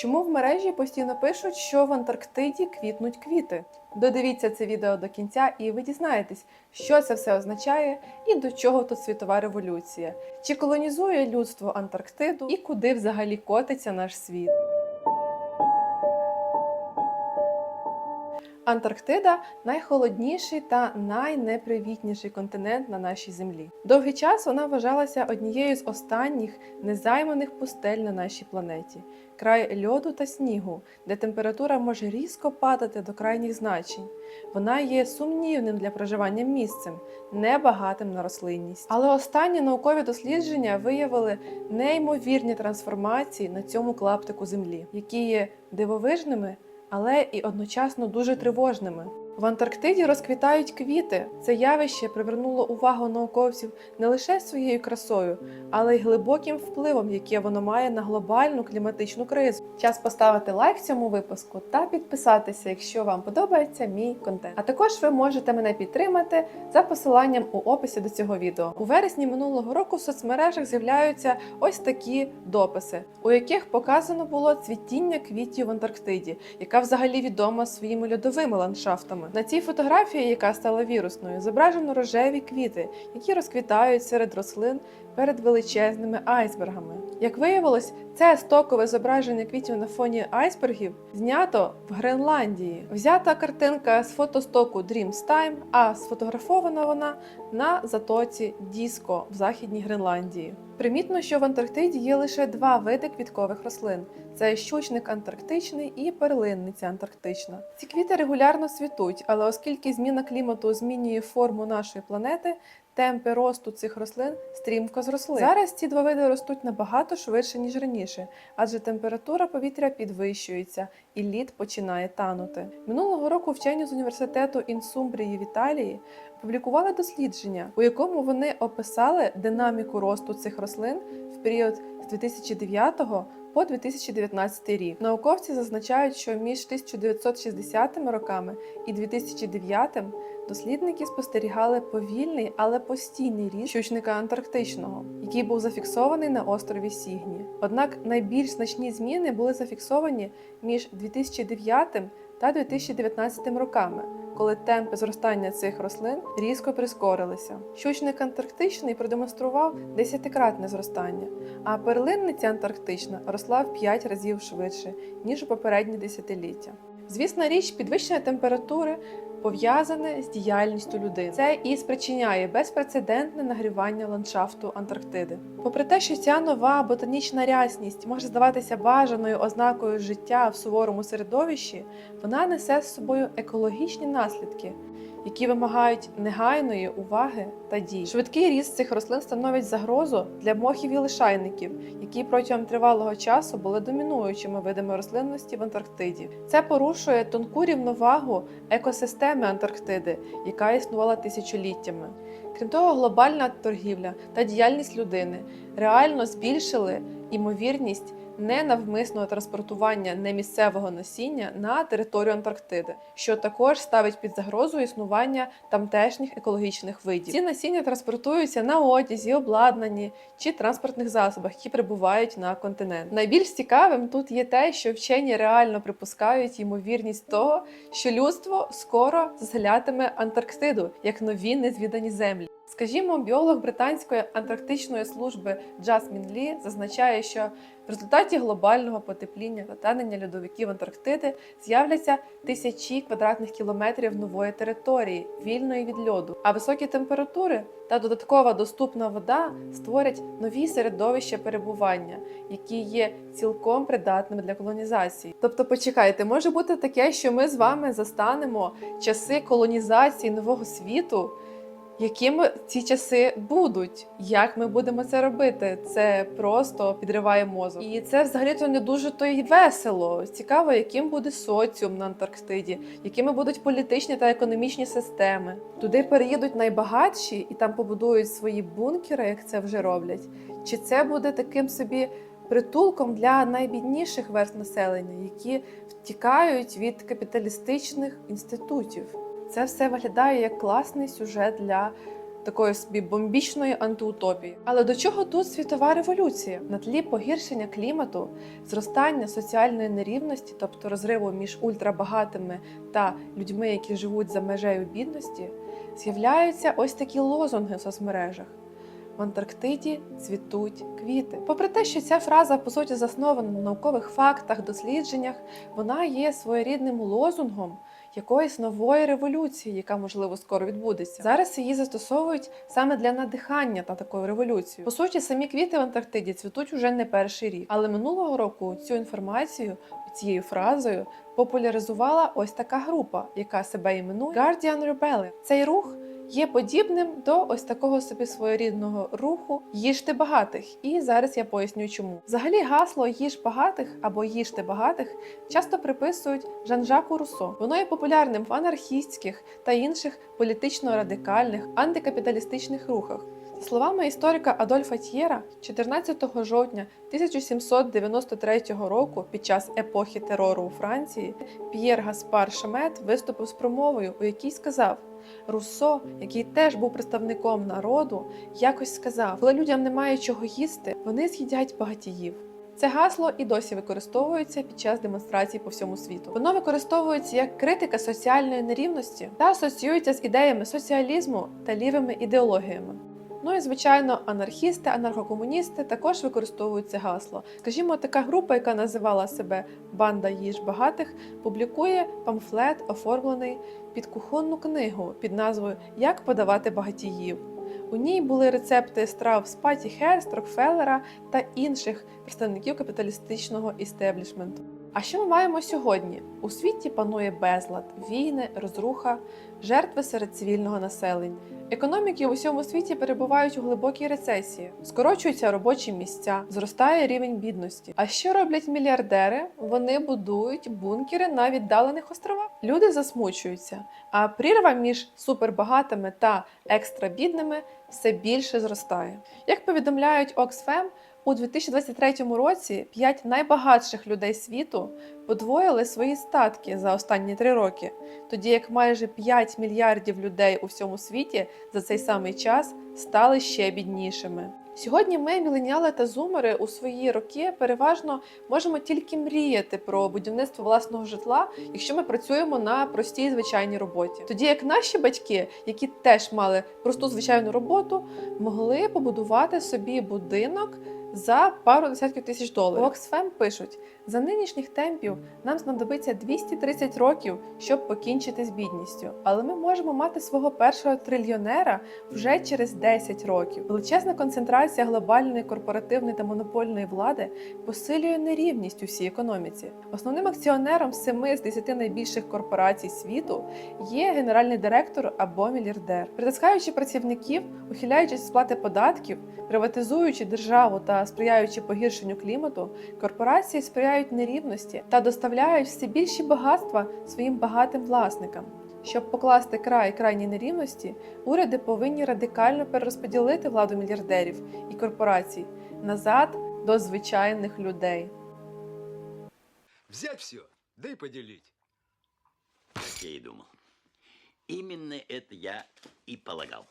Чому в мережі постійно пишуть, що в Антарктиді квітнуть квіти? Додивіться це відео до кінця, і ви дізнаєтесь, що це все означає і до чого тут світова революція, чи колонізує людство Антарктиду і куди взагалі котиться наш світ. Антарктида найхолодніший та найнепривітніший континент на нашій землі. Довгий час вона вважалася однією з останніх незайманих пустель на нашій планеті, край льоду та снігу, де температура може різко падати до крайніх значень. Вона є сумнівним для проживання місцем, небагатим на рослинність. Але останні наукові дослідження виявили неймовірні трансформації на цьому клаптику землі, які є дивовижними але і одночасно дуже тривожними. В Антарктиді розквітають квіти. Це явище привернуло увагу науковців не лише своєю красою, але й глибоким впливом, яке воно має на глобальну кліматичну кризу. Час поставити лайк цьому випуску та підписатися, якщо вам подобається мій контент. А також ви можете мене підтримати за посиланням у описі до цього відео. У вересні минулого року в соцмережах з'являються ось такі дописи, у яких показано було цвітіння квітів в Антарктиді, яка взагалі відома своїми льодовими ландшафтами. На цій фотографії, яка стала вірусною, зображено рожеві квіти, які розквітають серед рослин перед величезними айсбергами. Як виявилось, це стокове зображення квітів на фоні айсбергів знято в Гренландії. Взята картинка з фотостоку Dreams Time, а сфотографована вона на затоці Діско в Західній Гренландії. Примітно, що в Антарктиді є лише два види квіткових рослин: це щучник антарктичний і перлинниця антарктична. Ці квіти регулярно цвітуть, але оскільки зміна клімату змінює форму нашої планети, темпи росту цих рослин стрімко зросли. Зараз ці два види ростуть набагато швидше ніж раніше, адже температура повітря підвищується і лід починає танути. Минулого року вчені з університету Інсумбрії в Італії опублікували дослідження, у якому вони описали динаміку росту цих рослин в період з 2009 по 2019 рік. Науковці зазначають, що між 1960 роками і 2009 дослідники спостерігали повільний, але постійний ріст щучника антарктичного, який був зафіксований на острові Сігні. Однак найбільш значні зміни були зафіксовані між 2009 та 2019 роками, коли темпи зростання цих рослин різко прискорилися. Щучник антарктичний продемонстрував десятикратне зростання, а перлинниця антарктична росла в 5 разів швидше ніж у попередні десятиліття. Звісна річ, підвищення температури пов'язане з діяльністю людини. Це і спричиняє безпрецедентне нагрівання ландшафту Антарктиди. Попри те, що ця нова ботанічна рясність може здаватися бажаною ознакою життя в суворому середовищі, вона несе з собою екологічні наслідки. Які вимагають негайної уваги та дій. Швидкий ріст цих рослин становить загрозу для мохів і лишайників, які протягом тривалого часу були домінуючими видами рослинності в Антарктиді. Це порушує тонку рівновагу екосистеми Антарктиди, яка існувала тисячоліттями. Крім того, глобальна торгівля та діяльність людини реально збільшили імовірність ненавмисного транспортування немісцевого насіння на територію Антарктиди, що також ставить під загрозу існування тамтешніх екологічних видів. Ці насіння транспортуються на одязі, обладнанні чи транспортних засобах, які прибувають на континент. Найбільш цікавим тут є те, що вчені реально припускають ймовірність того, що людство скоро заселятиме Антарктиду як нові незвідані землі. Скажімо, біолог британської антарктичної служби Джасмін Лі зазначає, що в результаті глобального потепління та танення льодовиків Антарктиди з'являться тисячі квадратних кілометрів нової території, вільної від льоду, а високі температури та додаткова доступна вода створять нові середовища перебування, які є цілком придатними для колонізації. Тобто, почекайте, може бути таке, що ми з вами застанемо часи колонізації нового світу якими ці часи будуть, як ми будемо це робити. Це просто підриває мозок. І це взагалі-то не дуже то й весело. Цікаво, яким буде соціум на Антарктиді, якими будуть політичні та економічні системи. Туди переїдуть найбагатші і там побудують свої бункери, як це вже роблять. Чи це буде таким собі притулком для найбідніших верст населення, які втікають від капіталістичних інститутів? Це все виглядає як класний сюжет для такої собі бомбічної антиутопії. Але до чого тут світова революція? На тлі погіршення клімату, зростання соціальної нерівності, тобто розриву між ультрабагатими та людьми, які живуть за межею бідності, з'являються ось такі лозунги в соцмережах. В Антарктиді цвітуть квіти. Попри те, що ця фраза по суті заснована на наукових фактах, дослідженнях, вона є своєрідним лозунгом якоїсь нової революції, яка можливо скоро відбудеться. Зараз її застосовують саме для надихання на таку революцію. По суті, самі квіти в Антарктиді цвітуть уже не перший рік. Але минулого року цю інформацію цією фразою популяризувала ось така група, яка себе іменує Guardian Rebellion. Цей рух. Є подібним до ось такого собі своєрідного руху їжте багатих, і зараз я поясню, чому. Взагалі гасло їж багатих або їжте багатих часто приписують Жан-Жаку Руссо. Воно є популярним в анархістських та інших політично-радикальних антикапіталістичних рухах. Словами історика Адольфа Т'єра, 14 жовтня 1793 року, під час епохи терору у Франції, П'єр Гаспар Шамет виступив з промовою, у якій сказав. Руссо, який теж був представником народу, якось сказав: коли людям немає чого їсти, вони з'їдять багатіїв. Це гасло і досі використовується під час демонстрацій по всьому світу. Воно використовується як критика соціальної нерівності та асоціюється з ідеями соціалізму та лівими ідеологіями. Ну і звичайно, анархісти, анархокомуністи також використовують це гасло. Скажімо, така група, яка називала себе Банда їж багатих, публікує памфлет, оформлений під кухонну книгу під назвою Як подавати багатіїв. У ній були рецепти страв з Паті Херст, Рокфеллера та інших представників капіталістичного істеблішменту. А що ми маємо сьогодні? У світі панує безлад, війни, розруха, жертви серед цивільного населення. Економіки в усьому світі перебувають у глибокій рецесії, скорочуються робочі місця, зростає рівень бідності. А що роблять мільярдери? Вони будують бункери на віддалених островах. Люди засмучуються, а прірва між супербагатими та екстрабідними все більше зростає. Як повідомляють Oxfam, у 2023 році 5 найбагатших людей світу подвоїли свої статки за останні три роки, тоді як майже 5 мільярдів людей у всьому світі за цей самий час стали ще біднішими. Сьогодні ми, міленіали та зумери, у свої роки переважно можемо тільки мріяти про будівництво власного житла, якщо ми працюємо на простій звичайній роботі. Тоді як наші батьки, які теж мали просту звичайну роботу, могли побудувати собі будинок за пару десятків тисяч доларів. Oxfam пишуть, за нинішніх темпів нам знадобиться 230 років, щоб покінчити з бідністю. Але ми можемо мати свого першого трильйонера вже через 10 років. Величезна концентрація глобальної корпоративної та монопольної влади посилює нерівність у всій економіці. Основним акціонером 7 з 10 найбільших корпорацій світу є генеральний директор або мільярдер, притискаючи працівників, ухиляючись сплати податків, приватизуючи державу та сприяючи погіршенню клімату, корпорації сприяють нерівності та доставляють все більші багатства своїм багатим власникам. Щоб покласти край крайній нерівності, уряди повинні радикально перерозподілити владу мільярдерів і корпорацій назад до звичайних людей. Взять все, да и поделить. Как я и думал. Именно это я и полагал.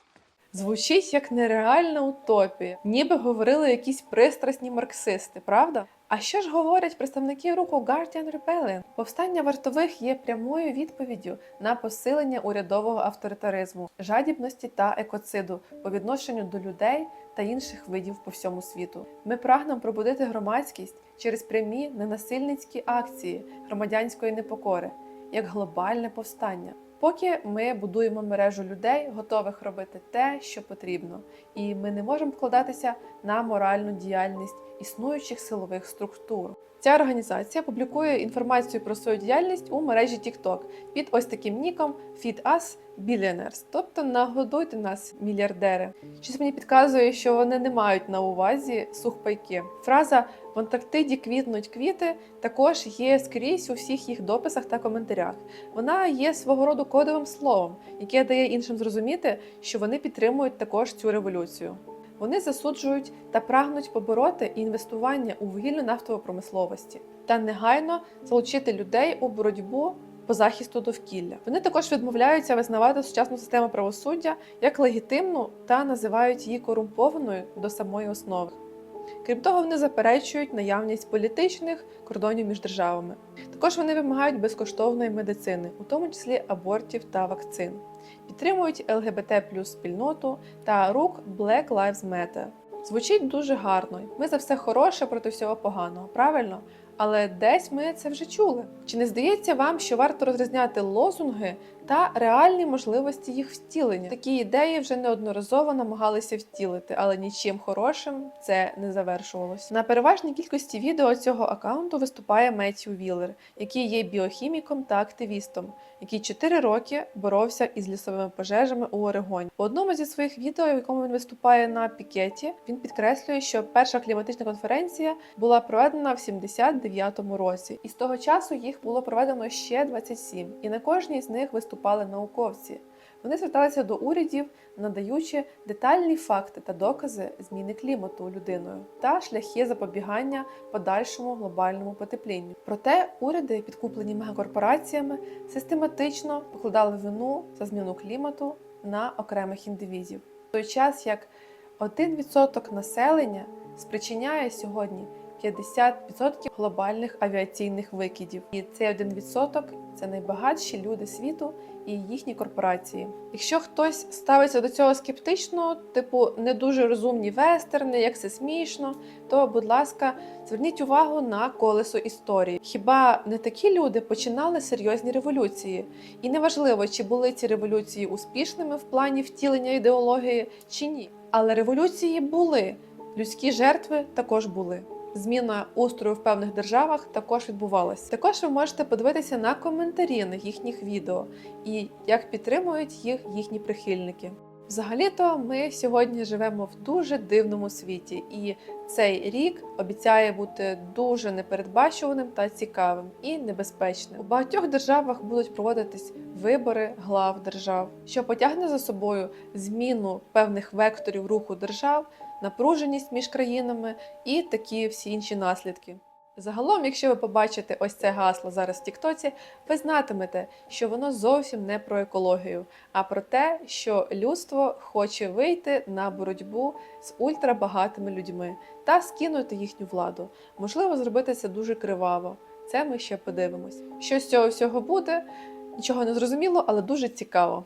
Звучить як нереальна утопія, ніби говорили якісь пристрасні марксисти, правда? А що ж говорять представники руху Guardian Rebellion? Повстання вартових є прямою відповіддю на посилення урядового авторитаризму, жадібності та екоциду по відношенню до людей та інших видів по всьому світу. Ми прагнемо пробудити громадськість через прямі ненасильницькі акції громадянської непокори, як глобальне повстання. Поки ми будуємо мережу людей, готових робити те, що потрібно, і ми не можемо вкладатися на моральну діяльність існуючих силових структур. Ця організація публікує інформацію про свою діяльність у мережі TikTok під ось таким ніком Feed Us Billionaires, тобто нагодуйте нас, мільярдери. Щось мені підказує, що вони не мають на увазі сухпайки. Фраза в Антарктиді квітнуть квіти також є скрізь у всіх їх дописах та коментарях. Вона є свого роду кодовим словом, яке дає іншим зрозуміти, що вони підтримують також цю революцію. Вони засуджують та прагнуть побороти інвестування у вугільну нафтову промисловості та негайно залучити людей у боротьбу по захисту довкілля. Вони також відмовляються визнавати сучасну систему правосуддя як легітимну та називають її корумпованою до самої основи. Крім того, вони заперечують наявність політичних кордонів між державами. Також вони вимагають безкоштовної медицини, у тому числі абортів та вакцин, підтримують ЛГБТ плюс спільноту та рух Black Lives Matter. Звучить дуже гарно. Ми за все хороше проти всього поганого, правильно? Але десь ми це вже чули. Чи не здається вам, що варто розрізняти лозунги та реальні можливості їх втілення? Такі ідеї вже неодноразово намагалися втілити, але нічим хорошим це не завершувалось. На переважній кількості відео цього аккаунту виступає Меттью Віллер, який є біохіміком та активістом, який 4 роки боровся із лісовими пожежами у Орегоні. У одному зі своїх відео, в якому він виступає на пікеті, він підкреслює, що перша кліматична конференція була проведена в 79-му році, і з того часу їх було проведено ще 27, і на кожній з них виступали науковці. Вони зверталися до урядів, надаючи детальні факти та докази зміни клімату людиною та шляхи запобігання подальшому глобальному потеплінню. Проте уряди, підкуплені мегакорпораціями, систематично покладали вину за зміну клімату на окремих індивідів. В той час як 1% населення спричиняє сьогодні 50% глобальних авіаційних викидів. І цей 1% – це найбагатші люди світу і їхні корпорації. Якщо хтось ставиться до цього скептично, типу не дуже розумні вестерни, як це смішно, то, будь ласка, зверніть увагу на колесо історії. Хіба не такі люди починали серйозні революції? І неважливо, чи були ці революції успішними в плані втілення ідеології чи ні. Але революції були, людські жертви також були. Зміна устрою в певних державах також відбувалася. Також ви можете подивитися на коментарі на їхніх відео і як підтримують їх їхні прихильники. Взагалі-то ми сьогодні живемо в дуже дивному світі, і цей рік обіцяє бути дуже непередбачуваним та цікавим і небезпечним. У багатьох державах будуть проводитись вибори глав держав, що потягне за собою зміну певних векторів руху держав, напруженість між країнами і такі всі інші наслідки. Загалом, якщо ви побачите ось це гасло зараз в Тіктоці, ви знатимете, що воно зовсім не про екологію, а про те, що людство хоче вийти на боротьбу з ультрабагатими людьми та скинути їхню владу. Можливо, зробити це дуже криваво. Це ми ще подивимось. Що з цього всього буде? Нічого не зрозуміло, але дуже цікаво.